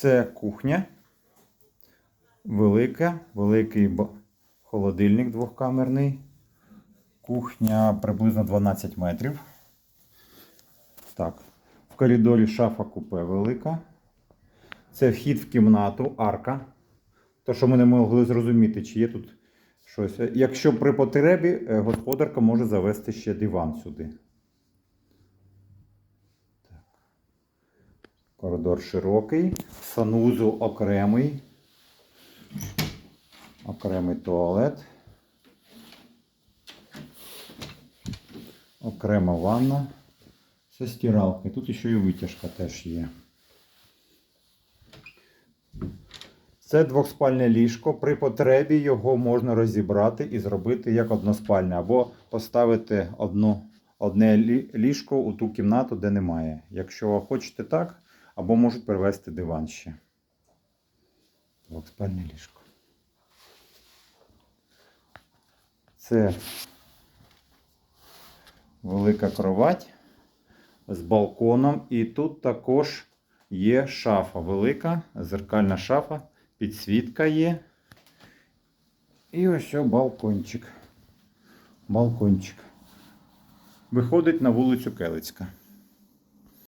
Це кухня. Велика, великий холодильник двохкамерний. Кухня приблизно 12 метрів. Так. В коридорі шафа купе велика. Це вхід в кімнату, арка. То, що ми не могли зрозуміти, чи є тут щось. Якщо при потребі, е, господарка може завести ще диван сюди. Коридор широкий, санузел окремий. Окремий туалет. Окрема ванна. Це стиралка. Тут ще і витяжка теж є. Це двохспальне ліжко. При потребі його можна розібрати і зробити як односпальне, або поставити одну, одне ліжко у ту кімнату, де немає. Якщо хочете так, або можуть привезти диван ще. Двохспальне ліжко. Це велика кровать з балконом. І тут також є шафа велика, зеркальна шафа, підсвітка є. І ось балкончик. Балкончик. Виходить на вулицю Келицька.